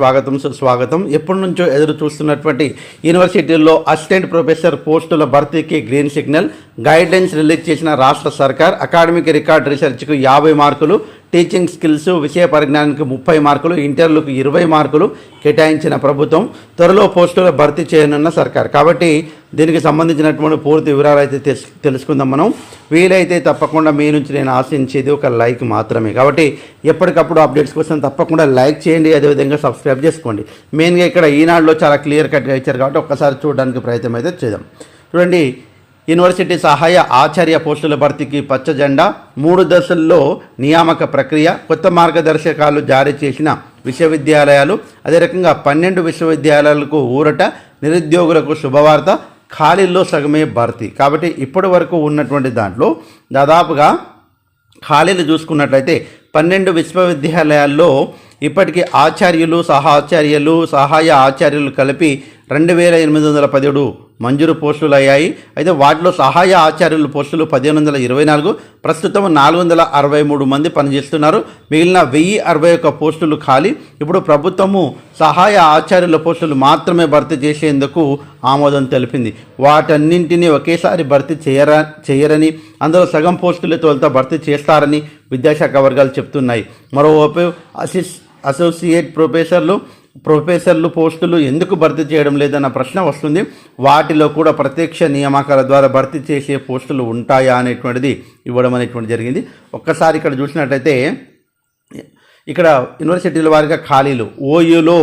స్వాగతం సుస్వాగతం. ఎప్పటి నుంచో ఎదురు చూస్తున్నటువంటి యూనివర్సిటీల్లో అసిస్టెంట్ ప్రొఫెసర్ పోస్టుల భర్తీకి గ్రీన్ సిగ్నల్. గైడ్లైన్స్ రిలీజ్ చేసిన రాష్ట్ర సర్కార్ అకాడమిక్ రికార్డ్ రీసెర్చ్కు యాభై మార్కులు టీచింగ్ స్కిల్స్ విషయ పరిజ్ఞానానికి ముప్పై మార్కులు ఇంటర్లకు ఇరవై మార్కులు కేటాయించిన ప్రభుత్వం త్వరలో పోస్టుల భర్తీ చేయనున్న సర్కార్. కాబట్టి దీనికి సంబంధించినటువంటి పూర్తి వివరాలు అయితే తెలుసుకుందాం మనం. వీలైతే తప్పకుండా మీ నుంచి నేను ఆశించేది ఒక లైక్ మాత్రమే. కాబట్టి ఎప్పటికప్పుడు అప్డేట్స్ కోసం తప్పకుండా లైక్ చేయండి అదేవిధంగా సబ్స్క్రైబ్ చేసుకోండి. మెయిన్గా ఇక్కడ ఈనాడులో చాలా క్లియర్ కట్గా ఇచ్చారు కాబట్టి ఒక్కసారి చూడడానికి ప్రయత్నం అయితే చేద్దాం. చూడండి యూనివర్సిటీ సహాయ ఆచార్య పోస్టుల భర్తీకి పచ్చ జెండా మూడు దశల్లో నియామక ప్రక్రియ కొత్త మార్గదర్శకాలు జారీ చేసిన విశ్వవిద్యాలయాలు అదే రకంగా పన్నెండు విశ్వవిద్యాలయాలకు ఊరట నిరుద్యోగులకు శుభవార్త ఖాళీల్లో సగమే భర్తీ. కాబట్టి ఇప్పటి వరకు ఉన్నటువంటి దాంట్లో దాదాపుగా ఖాళీలు చూసుకున్నట్లయితే పన్నెండు విశ్వవిద్యాలయాల్లో ఇప్పటికీ ఆచార్యులు సహాచార్యులు సహాయ ఆచార్యులు కలిపి రెండు వేల ఎనిమిది వందల పదిహేడు మంజూరు పోస్టులు అయ్యాయి. అయితే వాటిలో సహాయ ఆచార్యుల పోస్టులు పదిహేను వందల ఇరవై నాలుగు ప్రస్తుతం నాలుగు వందల అరవై మూడు మంది పనిచేస్తున్నారు. మిగిలిన వెయ్యి అరవై ఒక్క పోస్టులు ఖాళీ. ఇప్పుడు ప్రభుత్వము సహాయ ఆచార్యుల పోస్టులు మాత్రమే భర్తీ చేసేందుకు ఆమోదం తెలిపింది. వాటన్నింటినీ ఒకేసారి భర్తీ చేయరా చేయరని అందులో సగం పోస్టులు తొలుత భర్తీ చేస్తారని విద్యాశాఖ వర్గాలు చెప్తున్నాయి. మరోవైపు అసిస్ అసోసియేట్ ప్రొఫెసర్లు ప్రొఫెసర్లు పోస్టులు ఎందుకు భర్తీ చేయడం లేదన్న ప్రశ్న వస్తుంది. వాటిలో కూడా ప్రత్యక్ష నియామకాల ద్వారా భర్తీ చేసే పోస్టులు ఉంటాయా అనేటువంటిది ఇవ్వడం అనేటువంటి జరిగింది. ఒక్కసారి ఇక్కడ చూసినట్టయితే ఇక్కడ యూనివర్సిటీల వారిగా ఖాళీలు. ఓయూలో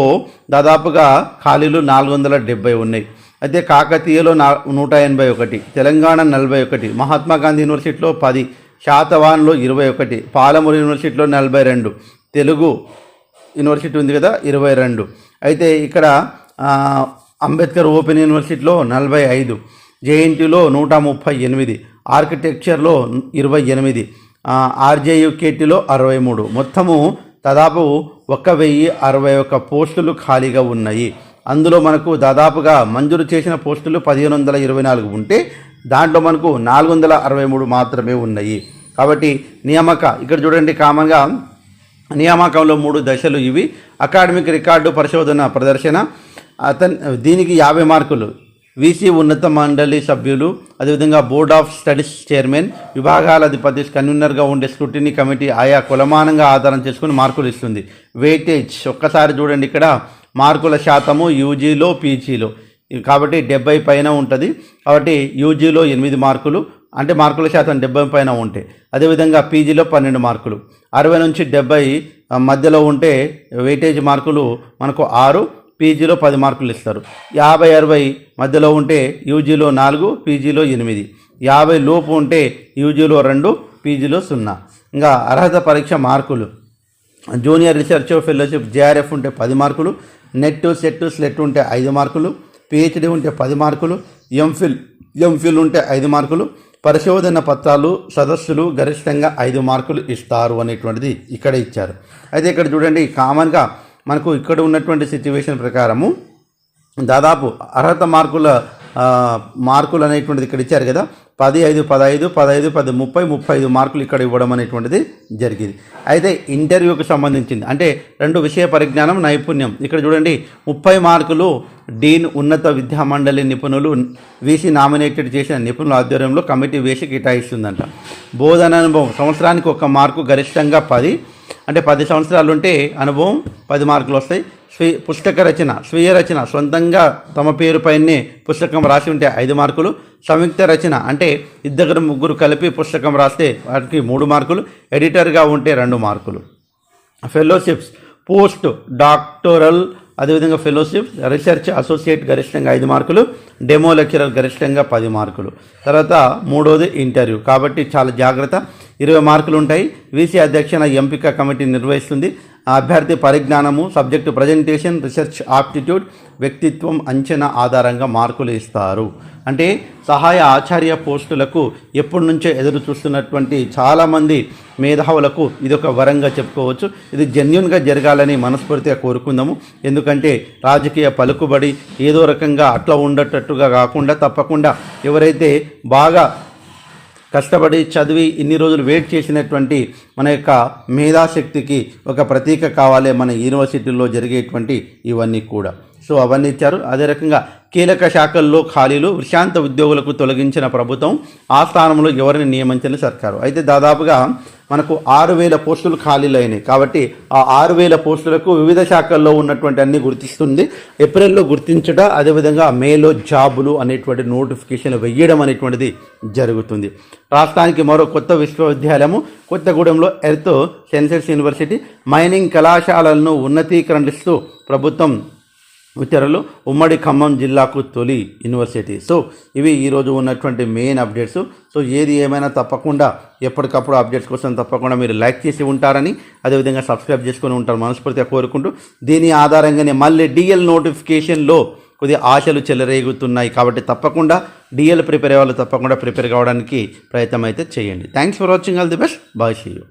దాదాపుగా ఖాళీలు నాలుగు వందల డెబ్బై ఉన్నాయి. అయితే కాకతీయలో నా నూట ఎనభై ఒకటి తెలంగాణ నలభై ఒకటి మహాత్మా గాంధీ యూనివర్సిటీలో పది శాతవాన్లో ఇరవై ఒకటి పాలమూరు యూనివర్సిటీలో నలభై రెండు తెలుగు యూనివర్సిటీ ఉంది కదా ఇరవై రెండు. అయితే ఇక్కడ అంబేద్కర్ ఓపెన్ యూనివర్సిటీలో నలభై ఐదు జేఎన్టీలో నూట ముప్పై ఎనిమిది ఆర్కిటెక్చర్లో ఇరవై ఎనిమిది ఆర్జేయుకేటీలో అరవై మూడు. మొత్తము దాదాపు ఒక వెయ్యి అరవై ఒక్క పోస్టులు ఖాళీగా ఉన్నాయి. అందులో మనకు దాదాపుగా మంజూరు చేసిన పోస్టులు పదిహేను వందల ఇరవై నాలుగు ఉంటే దాంట్లో మనకు నాలుగు వందల అరవై మూడు మాత్రమే ఉన్నాయి. కాబట్టి నియామక ఇక్కడ చూడండి కామన్గా నియామకంలో మూడు దశలు ఇవి. అకాడమిక్ రికార్డు పరిశోధన ప్రదర్శన అతన్ దీనికి యాభై మార్కులు. వీసీ ఉన్నత మండలి సభ్యులు అదేవిధంగా బోర్డ్ ఆఫ్ స్టడీస్ చైర్మన్ విభాగాల అధిపతి కన్వీనర్గా ఉండే స్క్రూటినీ కమిటీ ఆయా కులమానంగా ఆధారం చేసుకుని మార్కులు ఇస్తుంది. వెయిటేజ్ ఒక్కసారి చూడండి ఇక్కడ మార్కుల శాతము యూజీలో పీజీలో. కాబట్టి డెబ్బై పైన ఉంటుంది. కాబట్టి యూజీలో ఎనిమిది మార్కులు అంటే మార్కుల శాతం డెబ్బై పైన ఉంటే అదేవిధంగా పీజీలో పన్నెండు మార్కులు. అరవై నుంచి డెబ్బై మధ్యలో ఉంటే వెయిటేజ్ మార్కులు మనకు ఆరు పీజీలో పది మార్కులు ఇస్తారు. యాభై అరవై మధ్యలో ఉంటే యూజీలో నాలుగు పీజీలో ఎనిమిది. యాభై లోపు ఉంటే యూజీలో రెండు పీజీలో సున్నా. ఇంకా అర్హత పరీక్ష మార్కులు. జూనియర్ రీసెర్చ్ ఫెలోషిప్ జేఆర్ఎఫ్ ఉంటే పది మార్కులు నెట్ సెట్ స్లెట్ ఉంటే ఐదు మార్కులు పిహెచ్డి ఉంటే పది మార్కులు ఎంఫిల్ ఎంఫిల్ ఉంటే ఐదు మార్కులు పరిశోధన పత్రాలు సదస్సులు గరిష్టంగా ఐదు మార్కులు ఇస్తారు అనేటువంటిది ఇక్కడ ఇచ్చారు. అయితే ఇక్కడ చూడండి కామన్గా మనకు ఇక్కడ ఉన్నటువంటి సిచ్యువేషన్ ప్రకారము దాదాపు అర్హత మార్కుల మార్కులు అనేటువంటిది ఇక్కడ ఇచ్చారు కదా. పది ఐదు పదహైదు పదహైదు పది ముప్పై ముప్పై ఐదు మార్కులు ఇక్కడ ఇవ్వడం అనేటువంటిది జరిగింది. అయితే ఇంటర్వ్యూకి సంబంధించింది. అంటే రెండు విషయ పరిజ్ఞానం నైపుణ్యం. ఇక్కడ చూడండి ముప్పై మార్కులు డీన్ ఉన్నత విద్యా మండలి నిపుణులు వీసీ నామినేటెడ్ చేసిన నిపుణుల ఆధ్వర్యంలో కమిటీ వేసి కేటాయిస్తుందంట. బోధన అనుభవం. సంవత్సరానికి ఒక మార్కు గరిష్టంగా పది అంటే పది సంవత్సరాలు ఉంటే అనుభవం పది మార్కులు వస్తాయి. స్వీ పుస్తక రచన స్వీయ రచన సొంతంగా తమ పేరుపైనే పుస్తకం రాసి ఉంటే ఐదు మార్కులు. సంయుక్త రచన అంటే ఇద్దరు ముగ్గురు కలిపి పుస్తకం రాస్తే వాటికి మూడు మార్కులు. ఎడిటర్గా ఉంటే రెండు మార్కులు. ఫెలోషిప్స్ పోస్ట్ డాక్టోరల్ అదేవిధంగా ఫెలోషిప్స్ రీసెర్చ్ అసోసియేట్ గరిష్టంగా ఐదు మార్కులు డెమో లెక్చరర్ గరిష్టంగా పది మార్కులు. తర్వాత మూడోది ఇంటర్వ్యూ కాబట్టి చాలా జాగ్రత్త. ఇరవై మార్కులు ఉంటాయి. వీసీ అధ్యక్షన ఎంపిక కమిటీ నిర్వహిస్తుంది. ఆ అభ్యర్థి పరిజ్ఞానము సబ్జెక్టు ప్రజెంటేషన్ రీసెర్చ్ ఆప్టిట్యూడ్ వ్యక్తిత్వం అంచనా ఆధారంగా మార్కులు ఇస్తారు. అంటే సహాయ ఆచార్య పోస్టులకు ఎప్పటి నుంచో ఎదురు చూస్తున్నటువంటి చాలామంది మేధావులకు ఇది ఒక వరంగా చెప్పుకోవచ్చు. ఇది జెన్యున్గా జరగాలని మనస్ఫూర్తిగా కోరుకుందాము. ఎందుకంటే రాజకీయ పలుకుబడి ఏదో రకంగా అట్లా ఉండేటట్టుగా కాకుండా తప్పకుండా ఎవరైతే బాగా కష్టపడి చదివి ఇన్ని రోజులు వెయిట్ చేసినటువంటి మన యొక్క మేధాశక్తికి ఒక ప్రతీక కావాలి మన యూనివర్సిటీల్లో జరిగేటువంటి ఇవన్నీ కూడా. సో అవన్నీ ఇచ్చారు అదే రకంగా కీలక శాఖల్లో ఖాళీలు విశాంత ఉద్యోగులకు తొలగించిన ప్రభుత్వం ఆ స్థానంలో ఎవరిని నియమించిన సర్కారు. అయితే దాదాపుగా మనకు ఆరు వేల పోస్టులు ఖాళీలు అయినాయి కాబట్టి ఆ ఆరు వేల పోస్టులకు వివిధ శాఖల్లో ఉన్నటువంటి అన్ని గుర్తిస్తుంది. ఏప్రిల్లో గుర్తించట అదేవిధంగా మేలో జాబులు అనేటువంటి నోటిఫికేషన్ వెయ్యడం అనేటువంటిది జరుగుతుంది. రాష్ట్రానికి మరో కొత్త విశ్వవిద్యాలయము కొత్తగూడెంలో ఎర్త్ సెన్సెస్ యూనివర్సిటీ మైనింగ్ కళాశాలలను ఉన్నతీకరణిస్తూ ప్రభుత్వం ఉత్తర్వులు. ఉమ్మడి ఖమ్మం జిల్లాకు తొలి యూనివర్సిటీ. సో ఇవి ఈరోజు ఉన్నటువంటి మెయిన్ అప్డేట్స్. సో ఏది ఏమైనా తప్పకుండా ఎప్పటికప్పుడు అప్డేట్స్ కోసం తప్పకుండా మీరు లైక్ చేసి ఉంటారని అదేవిధంగా సబ్స్క్రైబ్ చేసుకొని ఉంటారు మనస్ఫూర్తిగా కోరుకుంటూ. దీని ఆధారంగానే మళ్ళీ డిఎల్ నోటిఫికేషన్లో కొద్దిగా ఆశలు చెలరేగుతున్నాయి కాబట్టి తప్పకుండా డిఎల్ ప్రిపేర్ అయ్యే వాళ్ళు తప్పకుండా ప్రిపేర్ కావడానికి ప్రయత్నం అయితే చేయండి. Thanks for watching. All the best. Bye see you.